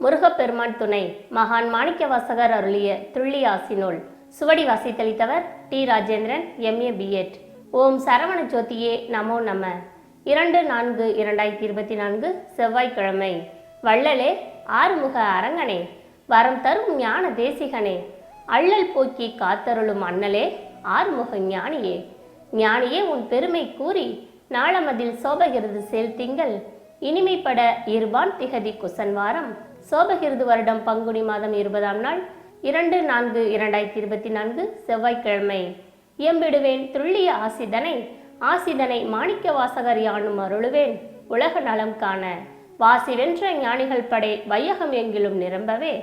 முருகப்பெருமான் துணை மகான் மாணிக்க வாசகர் அருளிய துள்ளியாசி நூல் சுவடி வாசித்தளித்தவர் டி ராஜேந்திரன் எம்ஏ பிஎட் ஓம் சரவண ஜோதியே நமோ நம. இரண்டு நான்கு இரண்டாயிரத்தி இருபத்தி நான்கு செவ்வாய்க்கிழமை. வள்ளலே ஆறுமுக அரங்கனே வரம் தரும் ஞான தேசிகனே. அள்ளல் போக்கி காத்தருளும் அண்ணலே ஆறுமுக ஞானியே. ஞானியே உன் பெருமை கூறி நாளமதில் சோபகிருது சேல் திங்கள். இனிமைப்பட இருபான் திகதி குசன்வாரம். சோபகிருது வருடம் பங்குனி மாதம் இருபதாம் நாள் இரண்டு நான்கு இரண்டாயிரத்தி இருபத்தி நான்கு செவ்வாய்க்கிழமை. இயம்பிடுவேன் துள்ளிய ஆசிதனை ஆசிதனை மாணிக்க வாசகர் யானும் அருளுவேன் உலக நலம் காண. வாசி வென்ற ஞானிகள் படை வையகம் எங்கிலும் நிரம்பவே.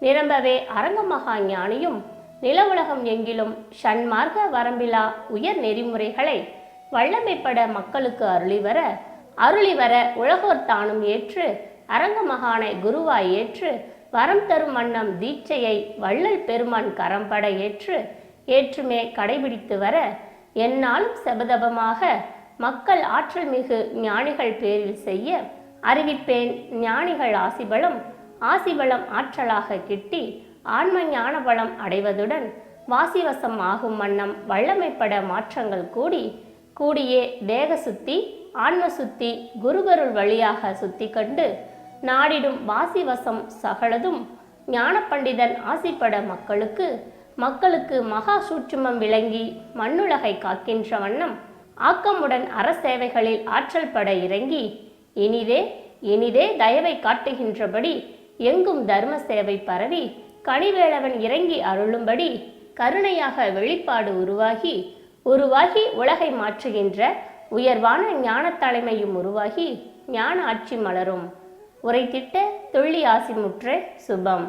நிரம்பவே அரங்கமகா ஞானியும் நில உலகம் எங்கிலும் ஷண்மார்க்க வரம்பிலா உயர் நெறிமுறைகளை வல்லமைப்பட மக்களுக்கு அருளி வர அருளி வர உலகோர் தானும் ஏற்று அரங்க மகானை குருவாய் ஏற்று வரம் தரும் வண்ணம் தீட்சையை வள்ளல் பெருமான் கரம்பட ஏற்று ஏற்றுமே கடைபிடித்து வர என்னாலும் செபதபமாக மக்கள் ஆற்றல் மிகு ஞானிகள் பேரில் செய்ய அறிவிப்பேன் ஞானிகள் ஆசிபலம் ஆசிபலம் ஆற்றலாக கிட்டி ஆன்ம ஞான பலம் அடைவதுடன் வாசிவசம் ஆகும் வண்ணம் வல்லமைப்பட மாற்றங்கள் கூடி கூடியே தேக சுத்தி ஆன்ம சுத்தி குருகருள் வழியாக சுத்தி கண்டு நாடிடும் வாசிவசம் சகலதும் ஞான பண்டிதன் ஆசைப்பட மக்களுக்கு மக்களுக்கு மகா சூட்சுமம் விளங்கி மண்ணுலகை காக்கின்ற வண்ணம் ஆக்கமுடன் அறசேவைகளில் ஆற்றல் பட இறங்கி இனிதே இனிதே தயவை காட்டுகின்றபடி எங்கும் தர்ம சேவை பரவி கனிவேளவன் இறங்கி அருளும்படி கருணையாக வெளிப்பாடு உருவாகி உருவாகி உலகை மாற்றுகின்ற உயர்வான ஞான தலைமையும் உருவாகி ஞான ஆட்சி மலரும். உரைத்திட்ட துள்ளி ஆசிமுற்று சுபம்.